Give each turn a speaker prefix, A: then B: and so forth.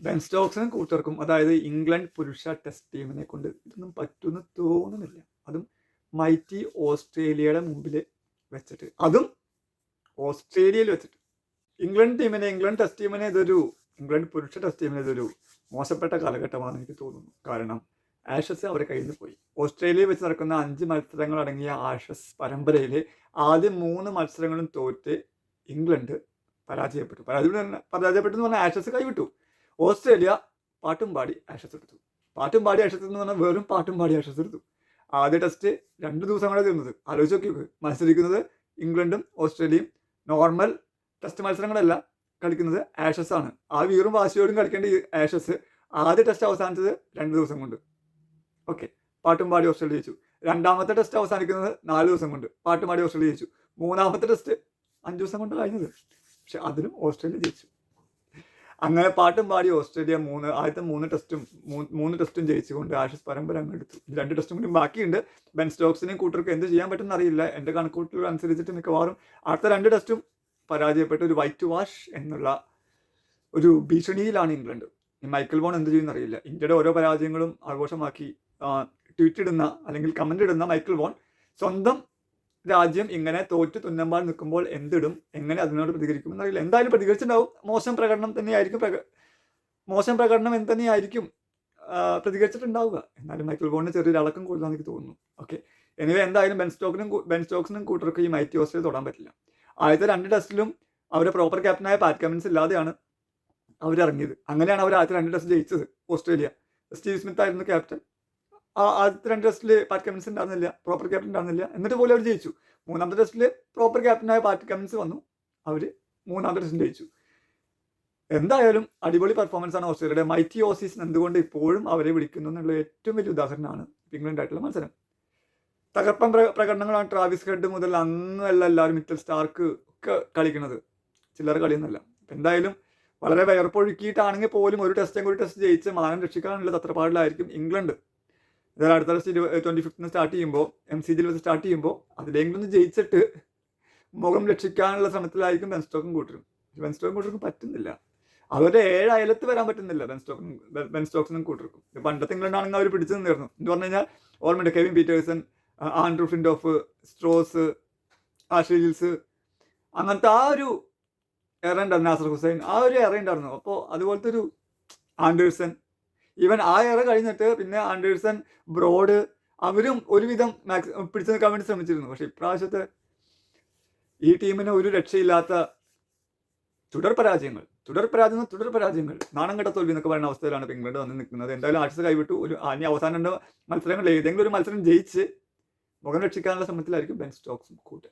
A: Ben സ്റ്റോക്സിനും കൂട്ടർക്കും അതായത് England പുരുഷ ടെസ്റ്റ് ടീമിനെ കൊണ്ട് ഇതൊന്നും പറ്റുമെന്ന് തോന്നുന്നില്ല. അതും മൈറ്റി ഓസ്ട്രേലിയയുടെ മുമ്പിൽ വെച്ചിട്ട്. അതും ഓസ്ട്രേലിയയിൽ വെച്ചിട്ട്. ഇംഗ്ലണ്ട് ടീമിനെ ഇംഗ്ലണ്ട് ടെസ്റ്റ് ടീമിനെ ഇതൊരു ഇംഗ്ലണ്ട് പുരുഷ ടെസ്റ്റ് ടീമിനെ ഇതൊരു മോശപ്പെട്ട കാലഘട്ടമാണെന്ന് എനിക്ക് തോന്നുന്നു. കാരണം ആഷസ് അവരെ കയ്യിൽ പോയി. ഓസ്ട്രേലിയയിൽ വെച്ച് നടക്കുന്ന അഞ്ച് മത്സരങ്ങൾ അടങ്ങിയ ആഷസ് പരമ്പരയിൽ ആദ്യം മൂന്ന് മത്സരങ്ങളും തോറ്റ് ഇംഗ്ലണ്ട് പരാജയപ്പെട്ടു. പരാജയപ്പെട്ടു പരാജയപ്പെട്ടു എന്ന് പറഞ്ഞാൽ ആഷസ് കൈവിട്ടു. ഓസ്ട്രേലിയ പാട്ടും പാടി ആഷസ് എടുത്തു പാട്ടും പാടി എന്ന് പറഞ്ഞാൽ വെറും പാട്ടും പാടി ആഷസ് എടുത്തു ആദ്യ ടെസ്റ്റ് രണ്ട് ദിവസം കൂടെ തീർന്നത് ആലോചിച്ച് നോക്കി മത്സരിക്കുന്നത് ഇംഗ്ലണ്ടും ഓസ്ട്രേലിയയും. നോർമൽ ടെസ്റ്റ് മത്സരങ്ങളല്ല. കളിക്കുന്നത് ആഷസ് ആണ്. ആ വീറും വാശിയോടും കളിക്കേണ്ട ആഷസ് ആദ്യ ടെസ്റ്റ് അവസാനിച്ചത് രണ്ട് ദിവസം കൊണ്ട്. ഓക്കെ പാട്ടും പാടി ഓസ്ട്രേലിയ ജയിച്ചു. രണ്ടാമത്തെ ടെസ്റ്റ് അവസാനിക്കുന്നത് നാല് ദിവസം കൊണ്ട്. പാട്ടും പാടി ഓസ്ട്രേലിയ ജയിച്ചു. മൂന്നാമത്തെ ടെസ്റ്റ് അഞ്ച് ദിവസം കൊണ്ട് കഴിഞ്ഞത്. പക്ഷെ അതിലും ഓസ്ട്രേലിയ ജയിച്ചു. അങ്ങനെ പാട്ടും പാടി ഓസ്ട്രേലിയ മൂന്ന് ആദ്യത്തെ മൂന്ന് ടെസ്റ്റും മൂന്ന് ടെസ്റ്റും ജയിച്ചുകൊണ്ട് ആഷസ് പരമ്പര അങ്ങ് എടുത്തു രണ്ട് ടെസ്റ്റും കൂടി ബാക്കിയുണ്ട്. ബെൻ സ്റ്റോക്സിനെയും കൂട്ടർക്ക് എന്ത് ചെയ്യാൻ പറ്റുമെന്ന് അറിയില്ല. എന്റെ കണക്കൂട്ടുകൾ അനുസരിച്ചിട്ട് മിക്കവാറും അടുത്ത രണ്ട് ടെസ്റ്റും പരാജയപ്പെട്ട ഒരു വൈറ്റ് വാഷ് എന്നുള്ള ഒരു ഭീഷണിയിലാണ് ഇംഗ്ലണ്ട്. മൈക്കിൾ വോൺ എന്ത് ചെയ്യുമെന്ന് അറിയില്ല. ഇന്ത്യയുടെ ഓരോ പരാജയങ്ങളും ആഘോഷമാക്കി ട്വീറ്റ് ഇടുന്ന അല്ലെങ്കിൽ കമന്റ് ഇടുന്ന മൈക്കിൾ വോൺ സ്വന്തം രാജ്യം ഇങ്ങനെ തോറ്റ് തുന്നമ്പാൽ നിൽക്കുമ്പോൾ എന്തിടും? എങ്ങനെ അതിനോട് പ്രതികരിക്കും? എന്നറിയില്ല. എന്തായാലും പ്രതികരിച്ചിട്ടുണ്ടാവും. മോശം പ്രകടനം തന്നെയായിരിക്കും പ്രക മോശം പ്രകടനം എന്ത് തന്നെയായിരിക്കും പ്രതികരിച്ചിട്ടുണ്ടാവുക. എന്നാലും മൈക്കിൾ ഗോണിന് ചെറിയൊരു അളക്കം കൂടുതലാണെന്ന് എനിക്ക് തോന്നുന്നു. ഓക്കെ. എനിവേ എന്തായാലും ബെൻ സ്റ്റോക്കിനും ബെൻ സ്റ്റോക്സിനും കൂട്ടർക്ക് ഈ മൈറ്റി ഓസ്ട്രേലിയ തൊടാൻ പറ്റില്ല. ആദ്യത്തെ രണ്ട് ടെസ്റ്റിലും അവരുടെ പ്രോപ്പർ ക്യാപ്റ്റനായ പാറ്റ് കമിൻസ് ഇല്ലാതെയാണ് അവരിറങ്ങിയത്. അങ്ങനെയാണ് അവർ ആദ്യത്തെ രണ്ട് ടെസ്റ്റ് ജയിച്ചത് ഓസ്ട്രേലിയ. സ്റ്റീവ് സ്മിത്ത് ആയിരുന്നു ക്യാപ്റ്റൻ ആ ആദ്യത്തെ രണ്ട് ടെസ്റ്റിൽ പാറ്റ് കമ്മിൻസ് ഉണ്ടായിരുന്നില്ല പ്രോപ്പർ ക്യാപ്റ്റൻ ഉണ്ടായിരുന്നില്ല എന്നിട്ട് പോലും അവർ ജയിച്ചു. മൂന്നാമത്തെ ടെസ്റ്റിൽ പ്രോപ്പർ ക്യാപ്റ്റനായ പാറ്റ് കമ്മിൻസ് വന്നു. അവർ മൂന്നാമത്തെ ടെസ്റ്റിൽ ജയിച്ചു. എന്തായാലും അടിപൊളി പെർഫോമൻസ് ആണ് ഓസ്ട്രേലിയയുടെ. മൈറ്റി ഓസീസ് എന്തുകൊണ്ട് ഇപ്പോഴും അവരെ വിളിക്കുന്നു എന്നുള്ള ഏറ്റവും വലിയ ഉദാഹരണമാണ് ഇംഗ്ലണ്ട് ആയിട്ടുള്ള മത്സരം. തകർപ്പൻ പ്ര- പ്രകടനങ്ങളാണ് ട്രാവിസ് ഹെഡ് മുതൽ അങ്ങല്ല എല്ലാവരും മിറ്റൽ സ്റ്റാർക്ക് ഒക്കെ കളിക്കുന്നത്. ചിലർ കളിയൊന്നുമല്ല. എന്തായാലും വളരെ വിയർപ്പൊഴുക്കിയിട്ടാണെങ്കിൽ പോലും ഒരു ടെസ്റ്റും കൂടി ടെസ്റ്റ് ജയിച്ച് മാനം രക്ഷിക്കാനുള്ള തത്രപ്പാടിലായിരിക്കും ഇംഗ്ലണ്ട്. ഇതായാലും അടുത്ത ടെസ്റ്റ് ട്വന്റി ഫിഫ്റ്റിന് സ്റ്റാർട്ട് ചെയ്യുമ്പോൾ എം സി ജിയിൽ വെച്ച് സ്റ്റാർട്ട് ചെയ്യുമ്പോൾ അതിലെങ്കിലും ഒന്ന് ജയിച്ചിട്ട് മുഖം രക്ഷിക്കാനുള്ള ശ്രമത്തിലായിരിക്കും ബെൻസ്റ്റോക്കും കൂട്ടരും. ബെൻസ്റ്റോക്കും കൂട്ടർക്കും പറ്റുന്നില്ല. അവരുടെ ഏഴ് അയലത്ത് വരാൻ പറ്റുന്നില്ല ബെൻസ്റ്റോക്കും ബെൻസ്റ്റോക്സിനും കൂട്ടർക്കും. പണ്ടത്തെ ഇംഗ്ലണ്ടാണെങ്കിൽ അവർ പിടിച്ചു നിന്നിരുന്നു. എന്ന് പറഞ്ഞു കഴിഞ്ഞാൽ ഓർമ്മയുണ്ട് Kevin Pietersen Andrew Flintoff Strauss ആഷിൽസ് അങ്ങനത്തെ ആ ഒരു എറ ഉണ്ടായിരുന്നു നാസർ ഹുസൈൻ. ആ ഒരു എറ ഉണ്ടായിരുന്നു. അപ്പോൾ അതുപോലത്തെ ഒരു ആൻഡേഴ്സൺ ഈവൻ ആ എറ കഴിഞ്ഞിട്ട് പിന്നെ ആൻഡേഴ്സൺ ബ്രോഡ് അവരും ഒരുവിധം മാക്സ് പിടിച്ചു നിൽക്കാൻ വേണ്ടി ശ്രമിച്ചിരുന്നു. പക്ഷെ ഇപ്രാവശ്യത്തെ ഈ ടീമിന് ഒരു രക്ഷയില്ലാത്ത തുടർ പരാജയങ്ങൾ തുടർ പരാജയങ്ങൾ തുടർ പരാജയങ്ങൾ നാണം കെട്ട തോൽവി എന്നൊക്കെ പറയുന്ന അവസ്ഥയിലാണ് ഇപ്പം ഇംഗ്ലണ്ട് വന്ന് നിൽക്കുന്നത്. എന്തായാലും ആഴ്ച കൈവിട്ടു. ഒരു ഇനി അവസാനം രണ്ട് മത്സരങ്ങളിൽ? ഏതെങ്കിലും ഒരു മത്സരം ജയിച്ച് മുഖം രക്ഷിക്കാനുള്ള ശ്രമത്തിലായിരിക്കും ബെൻ സ്റ്റോക്സും കൂട്ടർ